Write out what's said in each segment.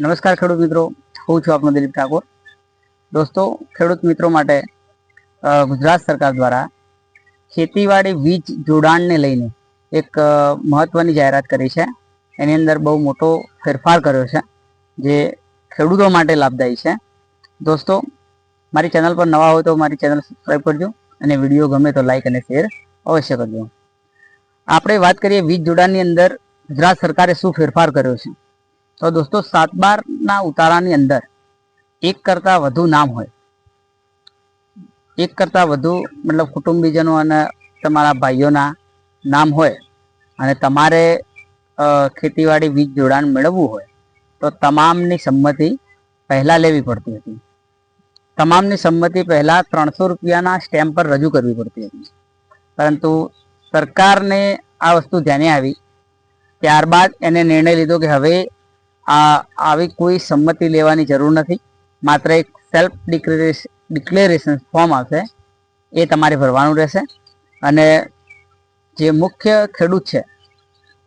નમસ્કાર ખેડૂત મિત્રો, હું છું આપનો દિલીપ ઠાકોર. દોસ્તો, ખેડૂત મિત્રો માટે ગુજરાત સરકાર દ્વારા ખેતીવાડી વીજ જોડાણને લઈને એક મહત્વની જાહેરાત કરી છે. એની અંદર બહુ મોટો ફેરફાર કર્યો છે, જે ખેડૂતો માટે લાભદાયી છે. દોસ્તો, મારી ચેનલ પર નવા હોય તો મારી ચેનલ સબસ્ક્રાઈબ કરજો અને વીડિયો ગમે તો લાઈક અને શેર અવશ્ય કરજો. આપણે વાત કરીએ વીજ જોડાણની અંદર ગુજરાત સરકારે શું ફેરફાર કર્યો છે. તો દોસ્તો, સાત બારના ઉતારાની અંદર એક કરતાં વધુ નામ હોય. એક કરતાં વધુ મતલબ કુટુંબીજનો અને તમારા ભાઈઓના નામ હોય અને તમારે ખેતીવાડી વીજ જોડાણ મેળવવું હોય, તો તમામની સંમતિ પહેલાં લેવી પડતી હતી. તમામની સંમતિ પહેલાં ત્રણસો રૂપિયાના સ્ટેમ્પ પર રજૂ કરવી પડતી હતી. પરંતુ સરકારને આ વસ્તુ ધ્યાને આવી. ત્યારબાદ એને નિર્ણય લીધો કે હવે આ આવી કોઈ સંમતિ લેવાની જરૂર નથી. માત્ર એક સેલ્ફ ડિક્લેરેશન ફોર્મ આવશે. એ તમારે ભરવાનું રહેશે. અને જે મુખ્ય ખેડૂત છે,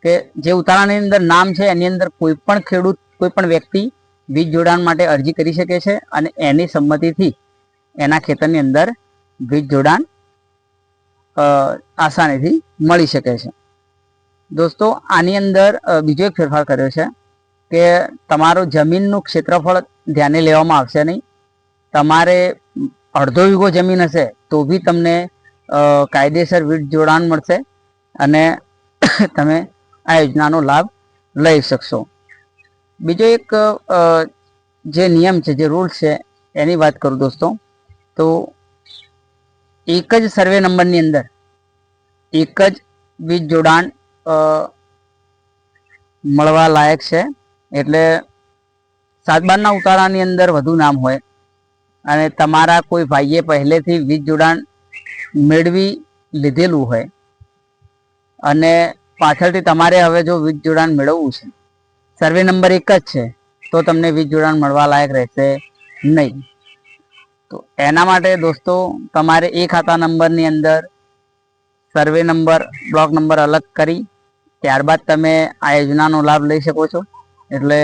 કે જે ઉતારાની અંદર નામ છે, એની અંદર કોઈ પણ ખેડૂત, કોઈ પણ વ્યક્તિ વીજ જોડાણ માટે અરજી કરી શકે છે અને એની સંમતિથી એના ખેતરની અંદર વીજ જોડાણ આસાનીથી મળી શકે છે. દોસ્તો, આની અંદર બીજો એક ફેરફાર કર્યો છે. કે તમારું જમીનનું ક્ષેત્રફળ ધ્યાને લેવામાં આવશે નહીં. તમારે અડધો વીઘો જમીન હશે તો બી તમને કાયદેસર વીજ જોડાણ મળશે અને તમે આ યોજનાનો લાભ લઈ શકશો. બીજો એક જે નિયમ છે, જે રૂલ્સ છે, એની વાત કરું દોસ્તો. તો એક જ સર્વે નંબરની અંદર એક જ વીજ જોડાણ મળવા લાયક છે. એટલે સાતબારના ઉતારાની અંદર વધુ નામ હોય અને તમારા કોઈ ભાઈએ પહેલેથી વીજ જોડાણ મેળવી લીધેલું હોય અને પાછળથી તમારે હવે જો વીજ જોડાણ મેળવવું છે, સર્વે નંબર એક જ છે, તો તમને વીજ જોડાણ મળવા લાયક રહેશે નહીં. તો એના માટે દોસ્તો, તમારે એ ખાતા નંબરની અંદર સર્વે નંબર, બ્લોક નંબર અલગ કરી, ત્યારબાદ તમે આ યોજનાનો લાભ લઈ શકો છો. એટલે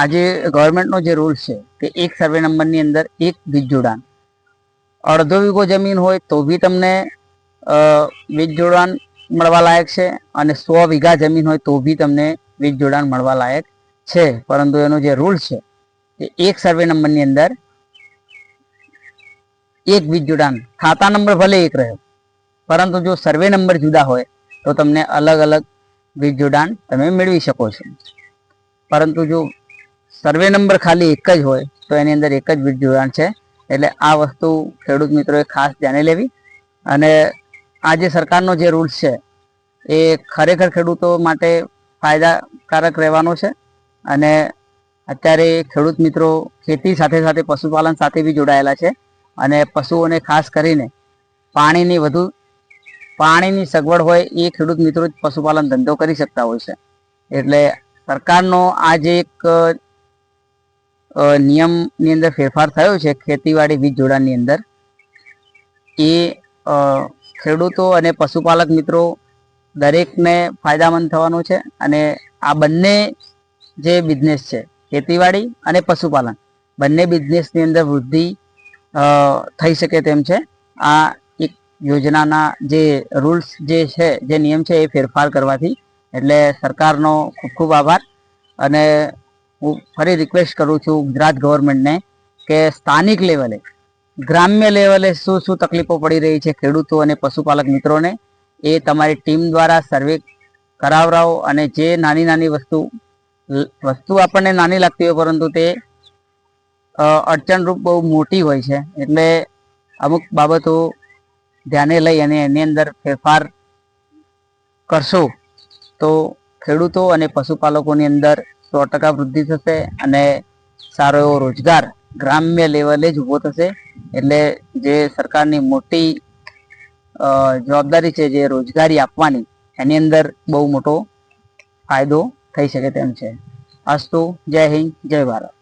આજે ગવર્મેન્ટનો જે રૂલ છે કે એક સર્વે નંબરની અંદર એક વીજ જોડાણ. અડધો વીઘો જમીન હોય તો બી તમને વીજ જોડાણ મળવા લાયક છે અને સો વીઘા જમીન હોય તો બી તમને વીજ જોડાણ મળવા લાયક છે. પરંતુ એનો જે રૂલ છે કે એક સર્વે નંબરની અંદર એક વીજ જોડાણ, ખાતા નંબર ભલે એક રહ્યો, પરંતુ જો સર્વે નંબર જુદા હોય તો તમને અલગ અલગ વીજ જોડાણ તમે મેળવી શકો છો. પરંતુ જો સર્વે નંબર ખાલી એક જ હોય, તો એની અંદર એક જ વીજ જોડાણ છે. એટલે આ વસ્તુ ખેડૂત મિત્રોએ ખાસ ધ્યાને લેવી. અને આ જે સરકારનો જે રૂલ્સ છે, એ ખરેખર ખેડૂતો માટે ફાયદાકારક રહેવાનો છે. અને અત્યારે ખેડૂત મિત્રો ખેતી સાથે સાથે પશુપાલન સાથે બી જોડાયેલા છે. અને પશુઓને ખાસ કરીને પાણીની વધુ, પાણીની સગવડ હોય એ ખેડૂત મિત્રો જ પશુપાલન ધંધો કરી શકતા હોય છે. એટલે સરકારનો આ જે એક નિયમની અંદર ફેરફાર થયો છે, ખેતીવાડી વીજ જોડાણની અંદર. એ ખેડૂતો અને પશુપાલક મિત્રો દરેકને ફાયદામંદ થવાનું છે અને આ બંને જે બિઝનેસ છે, ખેતીવાડી અને પશુપાલન, બંને બિઝનેસની અંદર વૃદ્ધિ થઈ શકે તેમ છે. આ એક યોજનાના જે રૂલ્સ જે છે, જે નિયમ છે, એ ફેરફાર કરવાથી એટલે સરકારનો ખૂબ ખૂબ આભાર. અને હું ફરી રિક્વેસ્ટ કરું છું ગુજરાત ગવર્મેન્ટને કે સ્થાનિક લેવલે ગ્રામ્ય લેવલે શું શું તકલીફો પડી રહી છે ખેડૂતો અને પશુપાલક મિત્રોને, એ તમારી ટીમ દ્વારા સર્વે કરાવરાવો અને જે નાની નાની વસ્તુ વસ્તુ આપણને નાની લાગતી હોય પરંતુ તે અડચણરૂપ બહુ મોટી હોય છે. એટલે અમુક બાબતો ધ્યાને લઈ અને એની અંદર ફેરફાર કરશો. તો ખેડૂતો અને પશુપાલકોની અંદર સો ટકા વૃદ્ધિ થશે અને સારો એવો રોજગાર ગ્રામ્ય લેવલે જ ઊભો થશે. એટલે જે સરકારની મોટી જવાબદારી છે જે રોજગારી આપવાની, એની અંદર બહુ મોટો ફાયદો થઈ શકે તેમ છે. અસ્તુ જય હિન્દ, જય ભારત.